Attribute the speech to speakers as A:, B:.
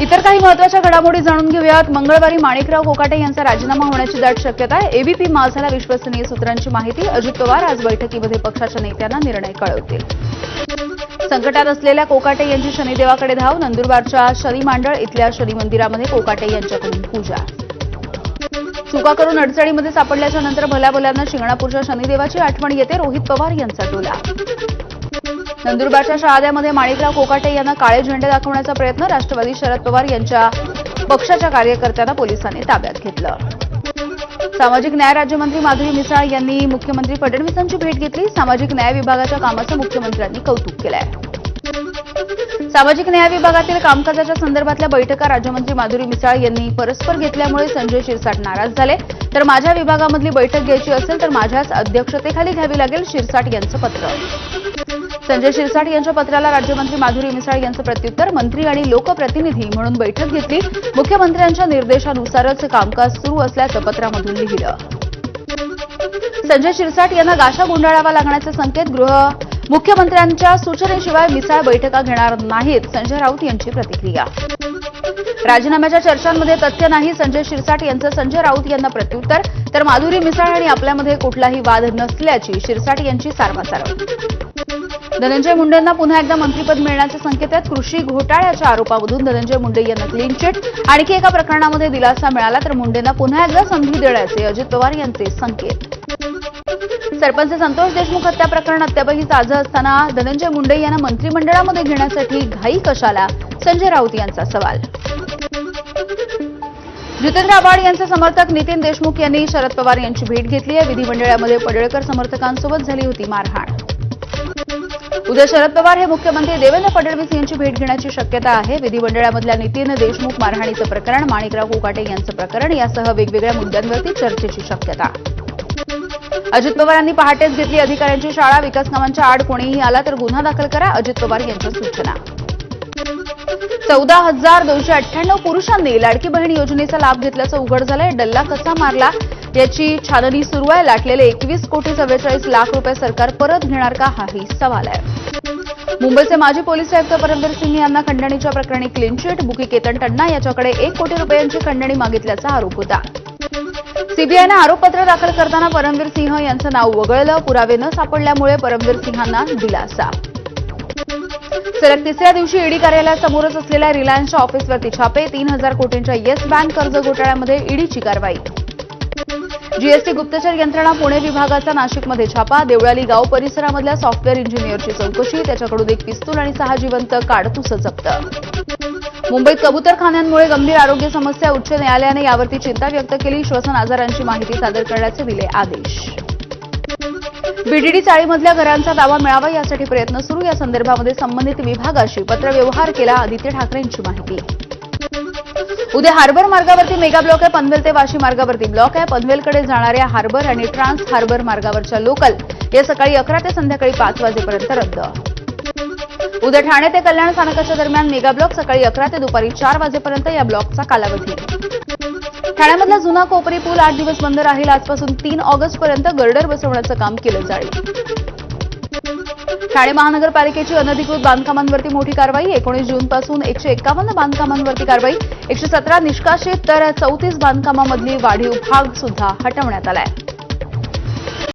A: इतर काही महत्त्वाच्या घडामोडी जाणून घेऊयात. मंगळवारी माणिकराव कोकाटे यांचा राजीनामा होण्याची दाट शक्यता आहे. एबीपी माझाला विश्वसनीय सूत्रांची माहिती. अजित पवार आज बैठकीमध्ये पक्षाच्या नेत्यांना निर्णय कळवतील. संकटात असलेल्या कोकाटे यांची शनिदेवाकडे धाव. नंदुरबारच्या शनी मांडळ इथल्या शनी मंदिरामध्ये कोकाटे यांच्याकडून पूजा. चुका करून अडचणीमध्ये सापडल्याच्या नंतर भल्याभल्यांना शिंगणापूरच्या शनिदेवाची आठवण येते. रोहित पवार यांचा टोला. नंदुरबारच्या शहाद्यामध्ये माणिकराव कोकाटे यांना काळे झेंडे दाखवण्याचा प्रयत्न राष्ट्रवादी शरद पवार यांच्या पक्षाच्या कार्यकर्त्यांना पोलिसांनी ताब्यात घेतलं. सामाजिक न्याय राज्यमंत्री माधुरी मिसाळ यांनी मुख्यमंत्री फडणवीसांची भेट घेतली. सामाजिक न्याय विभागाच्या कामाचं मुख्यमंत्र्यांनी कौतुक केलंय. सामाजिक न्याय विभागातील कामकाजाच्या संदर्भातल्या बैठका राज्यमंत्री माधुरी मिसाळ यांनी परस्पर घेतल्यामुळे संजय शिरसाट नाराज झाले. तर माझ्या विभागामधली बैठक घ्यायची असेल तर माझ्याच अध्यक्षतेखाली घ्यावी लागेल शिरसाट यांचं पत्र. संजय शिरसाट यांच्या पत्राला राज्यमंत्री माधुरी मिसाळ यांचं प्रत्युत्तर मंत्री आणि लोकप्रतिनिधी म्हणून बैठक घेतली. मुख्यमंत्र्यांच्या निर्देशानुसारच कामकाज सुरू असल्याचं पत्रामधून लिहिलं. संजय शिरसाट यांना गाशा गुंडाळावा लागण्याचे संकेत गृह मुख्यमंत्र्यांच्या सूचनेशिवाय मिसाळ बैठका घेणार नाहीत संजय राऊत यांची प्रतिक्रिया. राजीनाम्याच्या चर्चांमध्ये तथ्य नाही. संजय शिरसाट यांचं संजय राऊत यांना प्रत्युत्तर. तर माधुरी मिसाळ आणि आपल्यामध्ये कुठलाही वाद नसल्याची शिरसाट यांची सारवासारव धनंजय मुंडेंना पुन्हा एकदा मंत्रिपद मिळण्याचे संकेत आहेत. कृषी घोटाळ्याच्या आरोपामधून धनंजय मुंडे यांना क्लीन चिट आणखी एका प्रकरणामध्ये दिलासा मिळाला तर मुंडेंना पुन्हा एकदा संधी देण्याचे अजित पवार यांचे संकेत. सरपंच संतोष देशमुख हत्या प्रकरण अद्यापही ताजं असताना धनंजय मुंडे यांना मंत्रिमंडळामध्ये घेण्यासाठी घाई कशाला? संजय राऊत यांचा सवाल. जितेंद्र आव्हाड यांचे समर्थक नितीन देशमुख यांनी शरद पवार यांची भेट घेतली आहे. विधिमंडळामध्ये पडळकर समर्थकांसोबत झाली होती मारहाण. उद्या शरद पवार हे मुख्यमंत्री देवेंद्र फडणवीस यांची भेट घेण्याची शक्यता आहे. विधिमंडळामधल्या नितीन देशमुख मारहाणीचं प्रकरण माणिकराव कोकाटे यांचं प्रकरण यासह वेगवेगळ्या मुद्द्यांवरती चर्चेची शक्यता. अजित पवारांनी पहाटेच घेतली अधिकाऱ्यांची शाळा विकास कामांच्या आड कोणीही आला तर गुन्हा दाखल करा अजित पवार यांच्या सूचना. चौदा हजार दोनशे अठ्ठ्याण्णव पुरुषांनी लाडकी बहीण योजनेचा लाभ घेतल्याचं उघड झालंय. डल्ला कसा मारला? याची छाननी सुरू आहे. लाटलेले एकवीस कोटी चव्वेचाळीस लाख रुपये सरकार परत घेणार का? हाही सवाल आहे. मुंबईचे माजी पोलीस आयुक्त परमवीर सिंह यांना खंडणीच्या प्रकरणी clean chit bookie Ketan Tanna याच्याकडे एक कोटी रुपयांची खंडणी मागितल्याचा आरोप होता. सीबीआयनं आरोपपत्र दाखल करताना परमवीर सिंह यांचं नाव वगळलं. पुरावे न सापडल्यामुळे परमवीर सिंहांना दिलासा. सलग तिसऱ्या दिवशी ईडी कार्यालयासमोरच असलेल्या रिलायन्सच्या ऑफिसवरती छापे तीन हजार कोटींच्या येस बँक कर्ज घोटाळ्यामध्ये ईडीची कारवाई. जीएसटी गुप्तचर यंत्रणा पुणे विभागाचा नाशिकमध्ये छापा देवळाली गाव परिसरामधल्या सॉफ्टवेअर इंजिनियरची चौकशी त्याच्याकडून एक पिस्तूल आणि सहा जिवंत काडतुसं जप्त. मुंबईत कबुतरखान्यांमुळे गंभीर आरोग्य समस्या उच्च न्यायालयाने यावरती चिंता व्यक्त केली श्वसन आजारांची माहिती सादर करण्याचे दिले आदेश. बीडीडी चाळीमधल्या घरांचा दावा मिळावा यासाठी प्रयत्न सुरू. या संदर्भामध्ये संबंधित विभागाशी पत्रव्यवहार केला आदित्य ठाकरेंची माहिती. उद्या हार्बर मार्गावरती मेगा ब्लॉक आहे पनवेल ते वाशी मार्गावरती ब्लॉक आहे पनवेलकडे जाणाऱ्या हार्बर आणि ट्रान्स हार्बर मार्गावरच्या लोकल या सकाळी अकरा ते संध्याकाळी पाच वाजेपर्यंत रद्द. उद्या ठाणे ते कल्याण स्थानकाच्या दरम्यान मेगा ब्लॉक सकाळी अकरा ते दुपारी चार वाजेपर्यंत या ब्लॉकचा कालावधी ठाण्यामधला जुना कोपरी पूल आठ दिवस बंद राहील. आजपासून तीन ऑगस्टपर्यंत गर्डर बसवण्याचं काम केलं जाईल. ठाणे महानगरपालिकेची अनधिकृत बांधकामांवरती मोठी कारवाई. एकोणीस जूनपासून एकशे एक्कावन्न बांधकामांवरती कारवाई. एकशे सतरा निष्कासित तर चौतीस बांधकामामधली वाढीव भाग सुद्धा हटवण्यात आलाय.